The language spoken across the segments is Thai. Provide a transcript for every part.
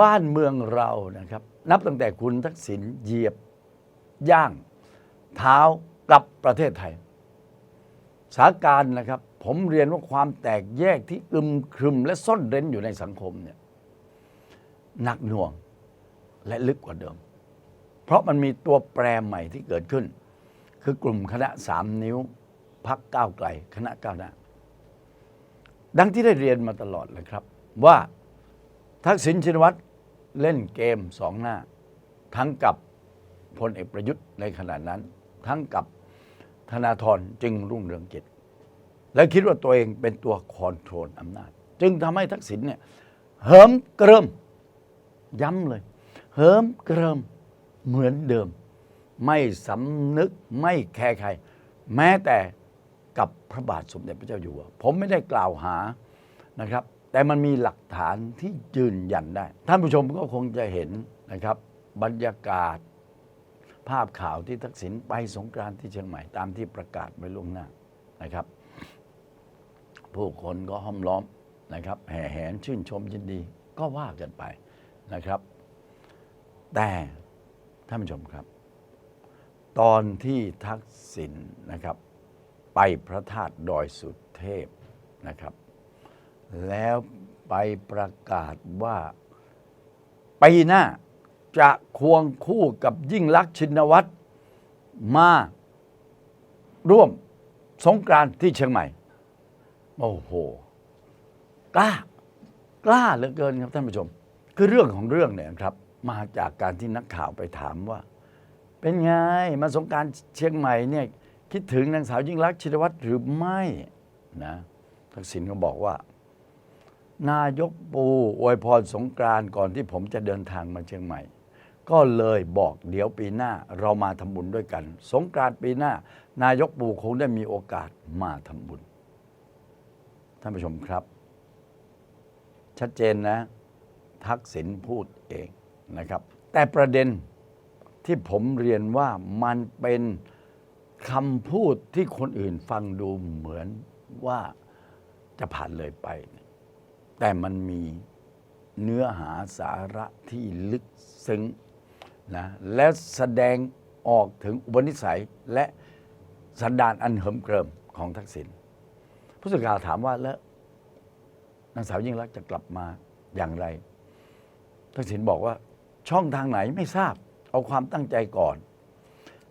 บ้านเมืองเรานะครับ นับตั้งแต่คุณทักษิณเหยียบย่าง เท้ากลับประเทศไทยสถานการณ์นะครับ ผมเรียนว่าความแตกแยกที่อึมครึมและซ่อนเร้นอยู่ในสังคมเนี่ยหนักหน่วงและลึกกว่าเดิม เพราะมันมีตัวแปรใหม่ที่เกิดขึ้น คือกลุ่มคณะสามนิ้วพักก้าวไกล คณะก้าวหน้าดังที่ได้เรียนมาตลอดเลยครับ ว่า ทักษิณชินวัตรเล่นเกมสองหน้า ทั้งกับพลเอกประยุทธ์ในขณะนั้น ทั้งกับธนาธรจึงรุ่งเรืองกิจ และคิดว่าตัวเองเป็นตัวคอนโทรลอำนาจ จึงทำให้ทักษิณเนี่ยเหิมเกริมย้ำเลย เหิมเกริมเหมือนเดิม ไม่สำนึกไม่แคร์ใคร แม้แต่กับพระบาทสมเด็จพระเจ้าอยู่หัวผมไม่ได้กล่าวหานะครับ แต่มันมีหลักฐานที่ยืนยันได้ ท่านผู้ชมก็คงจะเห็นนะครับ บรรยากาศ ภาพข่าวที่ทักษิณไปสงกรานต์ที่เชียงใหม่ตามที่ประกาศไว้ล่วงหน้านะครับ ผู้คนก็ห้อมล้อมนะครับ แห่แหนชื่นชมยินดีก็ว่ากันไปนะครับ แต่ท่านผู้ชมครับ ตอนที่ทักษิณนะครับ ไปพระธาตุดอยสุเทพนะครับ แล้วไปประกาศว่าปีหน้าจะควงคู่กับยิ่งลักษณ์ชินวัตรมาร่วมสงกรานต์ที่เชียงใหม่ โอ้โห กล้า กล้าเหลือเกินครับท่านผู้ชม คือเรื่องของเรื่องเนี่ยครับ มาจากการที่นักข่าวไปถามว่า เป็นไง มาสงกรารเชียงใหม่เนี่ยคิดถึงนางสาวยิ่งรักษณ์ชินวัตรหรือไม่นะทักษิณก็บอกว่า นายกปูอวยพรสงกรานต์ก่อนที่ผมจะเดินทางมาเชียงใหม่ ก็เลยบอกเดี๋ยวปีหน้าเรามาทำบุญด้วยกัน สงกรานต์ปีหน้า นายกปูคงได้มีโอกาสมาทำบุญ ท่านผู้ชมครับ ชัดเจนนะ ทักษิณพูดเองนะครับ แต่ประเด็นที่ผมเรียนว่ามันเป็นคำพูดที่คนอื่นฟังดูเหมือนว่าจะผ่านเลยไป แต่มันมีเนื้อหาสาระที่ลึกซึ้งนะและแสดงออกถึงอุปนิสัยและสันดานอันเหิมเกริมของทักษิณผู้สื่อข่าวถามว่าแล้วนางสาวยิ่งรักจะกลับมาอย่างไร ทักษิณบอกว่าช่องทางไหนไม่ทราบเอาความตั้งใจก่อน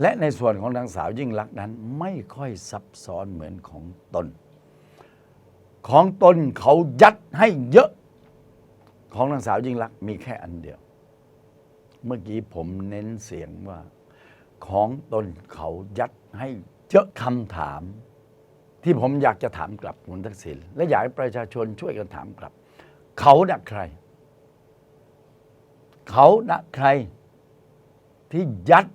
และในส่วนของนางสาวยิ่งลักนั้นไม่ค่อยซับซ้อนเหมือนของตน ของตนเขายัดให้เยอะ ของนางสาวยิ่งลักษณ์มีแค่อันเดียว เมื่อกี้ผมเน้นเสียงว่า ของตนเขายัดให้เยอะคำถาม ที่ผมอยากจะถามกลับคุณทักษิณและอยากให้ประชาชนช่วยกันถามกลับ เขาน่ะใคร เขานะใคร ที่ยัด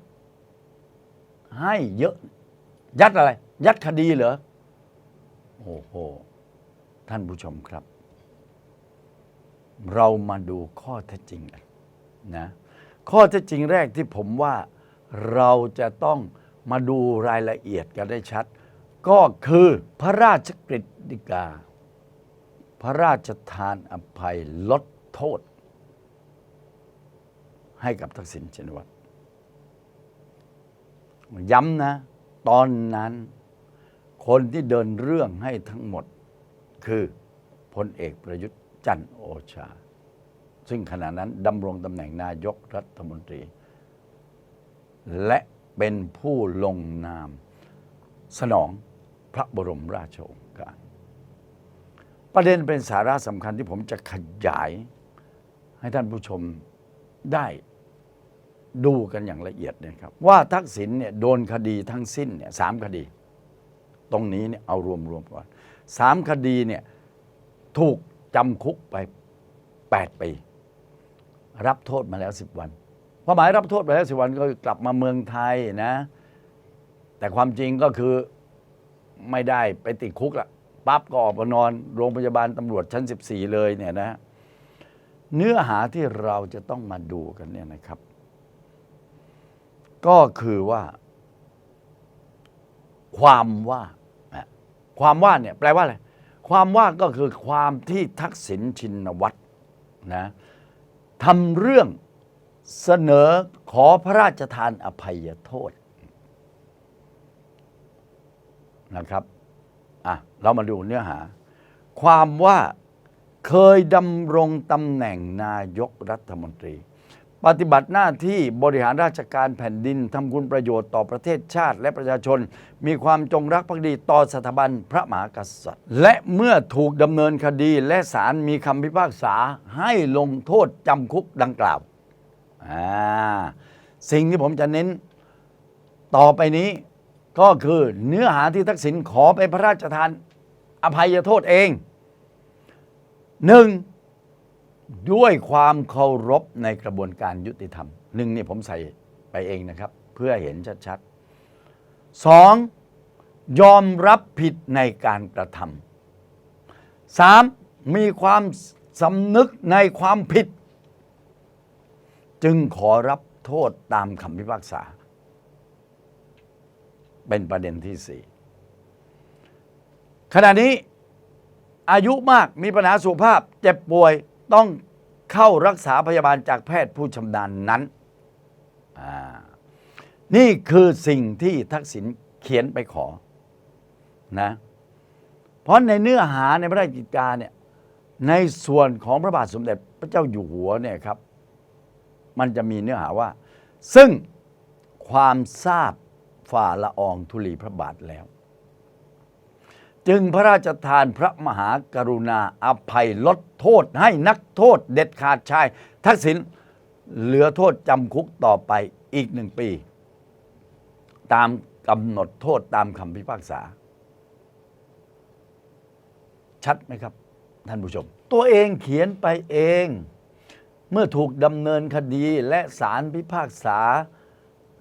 ให้เยอะ ยัดอะไร ยัดคดีเหรอโอ้โห ท่านผู้ชมครับ เรามาดูข้อเท็จจริงกันนะข้อเท็จจริงแรกที่ผมว่าเราจะต้องมาดูรายละเอียดกันได้ชัด ก็คือพระราชกฤษฎีกา พระราชทานอภัยลดโทษ ให้กับทักษิณชินวัตรย้ำนะ ตอนนั้นคนที่เดินเรื่องให้ทั้งหมด คือพลเอกประยุทธ์จันทร์โอชา ซึ่งขณะนั้นดำรงตำแหน่งนายกรัฐมนตรี และเป็นผู้ลงนาม สนองพระบรมราชโองการ ประเด็นเป็นสาระสำคัญที่ผมจะขยายให้ท่านผู้ชมได้ดูกันอย่างละเอียดนะครับ ว่าทักษิณเนี่ยโดนคดีทั้งสิ้นเนี่ยสามคดี ตรงนี้เนี่ยเอารวมๆก่อน สามคดีเนี่ยถูกจำคุกไป 8 ปี รับโทษมาแล้ว 10 วันความหมายรับโทษมาแล้ว 10 วันก็กลับมาเมืองไทยนะ แต่ความจริงก็คือไม่ได้ไปติดคุกละปั๊บก็ออกมานอนโรงพยาบาลตำรวจชั้น 14 เลยเนี่ยนะ เนื้อหาที่เราจะต้องมาดูกันเนี่ยนะครับ ก็คือว่า ความว่า ความว่าเนี่ยแปลว่าอะไร ความว่าก็คือความที่ทักษิณชินวัตรนะทำเรื่องเสนอขอพระราชทานอภัยโทษนะครับอะเรามาดูเนื้อหา ความว่าเคยดำรงตำแหน่งนายกรัฐมนตรี ปฏิบัติหน้าที่บริหารราชการแผ่นดินทำคุณประโยชน์ต่อประเทศชาติและประชาชน มีความจงรักภักดีต่อสถาบันพระมหากษัตริย์ และเมื่อถูกดำเนินคดีและศาลมีคำพิพากษาให้ลงโทษจำคุกดังกล่าวอ่าสิ่งที่ผมจะเน้นต่อไปนี้ก็คือเนื้อหาที่ทักษิณขอไปพระราชทานอภัยโทษเองหนึ่ง ด้วยความเคารพในกระบวนการยุติธรรมหนึ่งนี่ผมใส่ไปเองนะครับ เพื่อเห็นชัดๆสองยอมรับผิดในการกระทำสามมีความสำนึกในความผิด จึงขอรับโทษตามคำพิพากษา เป็นประเด็นที่สี่ขณะนี้อายุมากมีปัญหาสุขภาพ เจ็บป่วย ต้องเข้ารักษาพยาบาลจากแพทย์ผู้ชำนาญนั้น นี่คือสิ่งที่ทักษิณเขียนไปขอนะเพราะในเนื้อหาในพระราชกิจการเนี่ยในส่วนของพระบาทสมเด็จพระเจ้าอยู่หัวเนี่ยครับ มันจะมีเนื้อหาว่า ซึ่งความทราบฝ่าละอองธุลีพระบาทแล้ว จึงพระราชทานพระมหากรุณาอภัยลดโทษให้นักโทษเด็ดขาดชาย ทักษิณเหลือโทษจำคุกต่อไปอีกหนึ่งปี ตามกำหนดโทษตามคำพิพากษา ชัดไหมครับ ท่านผู้ชม ตัวเองเขียนไปเอง เมื่อถูกดำเนินคดีและศาลพิพากษา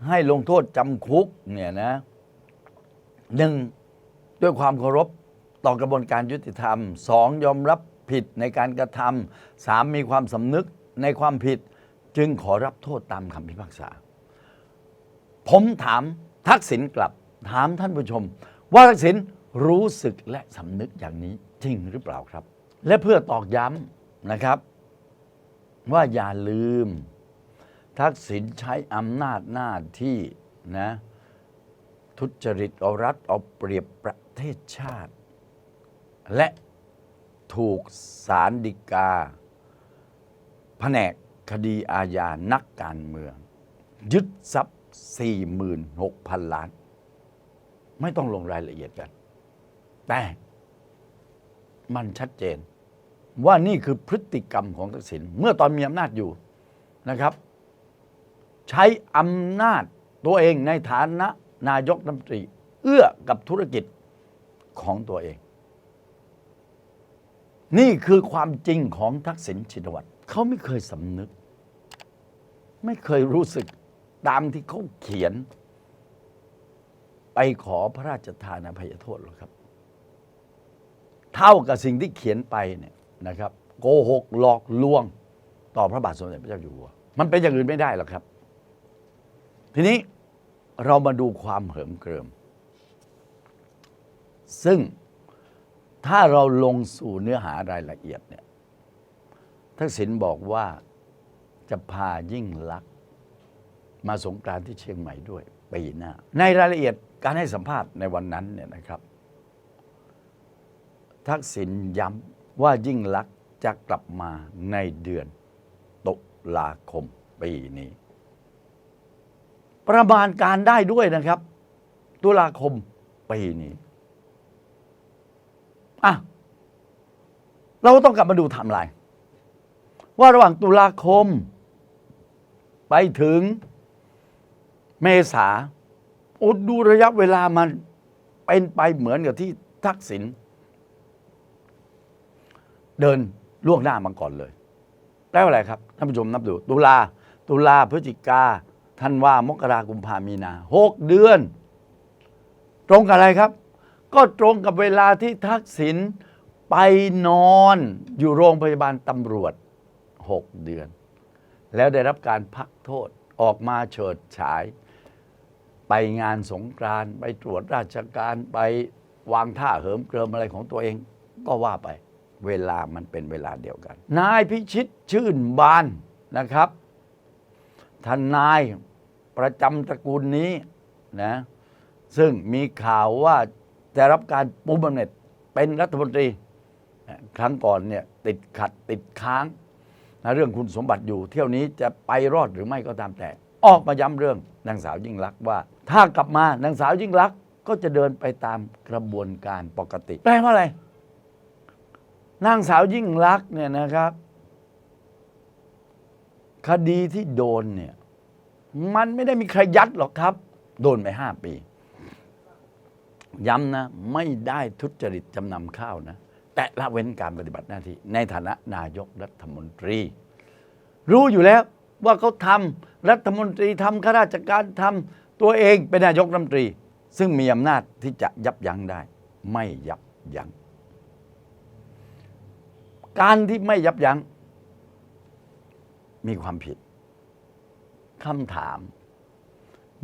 ให้ลงโทษจำคุกเนี่ยนะหนึ่งด้วยความเคารพ ต่อกระบวนการยุติธรรมสองยอมรับผิดในการกระทำสามมีความสำนึกในความผิดจึงขอรับโทษตามคำพิพากษา ผมถามทักษิณกลับถามท่านผู้ชม ว่าทักษิณรู้สึกและสำนึกอย่างนี้จริงหรือเปล่าครับ และเพื่อตอกย้ำนะครับ ว่าอย่าลืม ทักษิณใช้อำนาจหน้าที่นะทุจริตเอารัฐเอาเปรียบประเทศชาติ และถูกสารดีกา แผนกคดีอาญานักการเมือง ยึดทรัพย์ 46,000 ล้าน ไม่ต้องลงรายละเอียดกัน แต่มันชัดเจน ว่านี่คือพฤติกรรมของทักษิณเมื่อตอนมีอำนาจอยู่นะครับ ใช้อำนาจตัวเองในฐานะนายกรัฐมนตรี เอื้อกับธุรกิจของตัวเอง นี่คือความจริงของทักษิณชินวัตรเขาไม่เคยสำนึก ไม่เคยรู้สึกตามที่เขาเขียน ไปขอพระราชทานอภัยโทษหรอกครับ เท่ากับสิ่งที่เขียนไปเนี่ยนะครับ โกหกหลอกลวง ต่อพระบาทสมเด็จพระเจ้าอยู่หัว มันเป็นอย่างอื่นไม่ได้หรอกครับ ทีนี้เรามาดูความเหิมเกริม ซึ่ง ถ้าเราลงสู่เนื้อหารายละเอียดเนี่ยทักษิณบอกว่าจะพายิ่งลักษณ์มาสงกรานที่เชียงใหม่ด้วยปีหน้า ในรายละเอียดการให้สัมภาษณ์ในวันนั้นเนี่ยนะครับ ทักษิณย้ำว่ายิ่งลักษณ์จะกลับมาในเดือนตุลาคมปีนี้ ประมาณการได้ด้วยนะครับ ตุลาคมปีนี้ อะเราต้องกลับมาดูไทม์ไลน์ว่าระหว่างตุลาคม ไปถึงเมษาโอดดูระยะเวลามันเป็นไปเหมือนกับที่ทักษิณเดินล่วงหน้ามาก่อนเลยแปลว่าอะไรครับท่านผู้ชมนับดู ตุลาตุลาพฤศจิกาธันวามกรากุมภามีนาหกเดือน ตรงกับอะไรครับ ก็ตรงกับเวลาที่ทักษิณไปนอนอยู่โรงพยาบาลตำรวจหกเดือน แล้วได้รับการพักโทษออกมาเฉิดฉาย ไปงานสงกรานต์ไปตรวจราชการไปวางท่าเหิมเกริมอะไรของตัวเอง ก็ว่าไป เวลามันเป็นเวลาเดียวกัน นายพิชิตชื่นบานนะครับทานายประจำตระกูลนี้นะซึ่งมีข่าวว่า จะรับการปูบำเหน็จเป็นรัฐมนตรี ครั้งก่อนเนี่ยติดขัดติดค้างนะเรื่องคุณสมบัติอยู่ เที่ยวนี้จะไปรอดหรือไม่ก็ตามแต่ ออกมาย้ำเรื่องนางสาวยิ่งลักษณ์ว่า ถ้ากลับมานางสาวยิ่งลักษณ์ก็จะเดินไปตามกระบวนการปกติแปลว่าอะไร นางสาวยิ่งลักษณ์เนี่ยนะครับ คดีที่โดนเนี่ย มันไม่ได้มีใครยัดหรอกครับ โดนไปห้าปี ย้ำนะไม่ได้ทุจริตจำนำข้าวนะ แต่ละเว้นการปฏิบัติหน้าที่ ในฐานะนายกรัฐมนตรี รู้อยู่แล้วว่าเขาทำรัฐมนตรีทำข้าราชการทำตัวเองเป็นนายกรัฐมนตรี ซึ่งมีอำนาจที่จะยับยั้งได้ ไม่ยับยั้งการที่ไม่ยับยั้ง มีความผิดคำถาม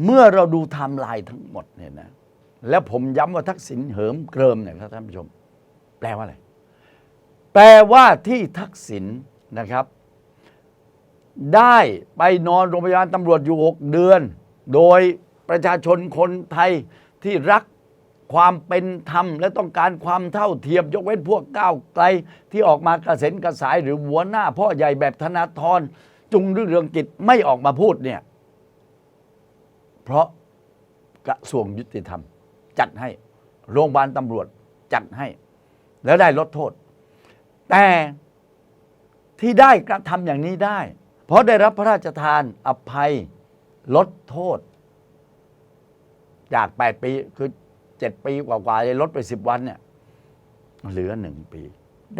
เมื่อเราดูไทม์ไลน์ทั้งหมดเนี่ยนะ แล้วผมย้ำว่าทักษิณเหิมเกริมเนี่ยครับท่านผู้ชม แปลว่าอะไร แปลว่าที่ทักษิณนะครับ ได้ไปนอนโรงพยาบาลตำรวจอยู่หกเดือน โดยประชาชนคนไทยที่รักความเป็นธรรม และต้องการความเท่าเทียมยกเว้นพวกก้าวไกล ที่ออกมากระเซ็นกระสายหรือหัวหน้า พ่อใหญ่แบบธนาธรจุงเรืองกิจไม่ออกมาพูดเนี่ย เพราะกระทรวงยุติธรรม จัดให้ โรงพยาบาลตำรวจจัดให้ แล้วได้ลดโทษ แต่ที่ได้กระทำอย่างนี้ได้ เพราะได้รับพระราชทานอภัยลดโทษ จาก 8 ปีคือ7ปีกว่าๆเลยลดไป10วันเนี่ยเหลือหนึ่งปี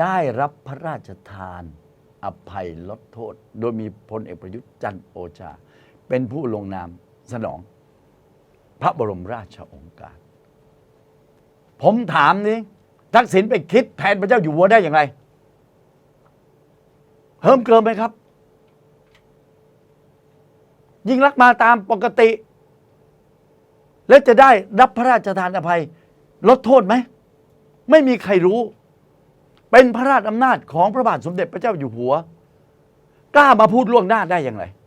ได้รับพระราชทานอภัยลดโทษ โดยมีพลเอกประยุทธ์จันโอชา เป็นผู้ลงนามสนอง พระบรมราชโองการ ผมถามนี้ทักษิณไปคิดแทนพระเจ้าอยู่หัวได้อย่างไรเพิ่มเกินไหมครับ ยิ่งรักมาตามปกติ แล้วจะได้รับพระราชทานอภัย ลดโทษไหม ไม่มีใครรู้ เป็นพระราชอำนาจของพระบาทสมเด็จพระเจ้าอยู่หัว กล้ามาพูดล่วงหน้าได้อย่างไร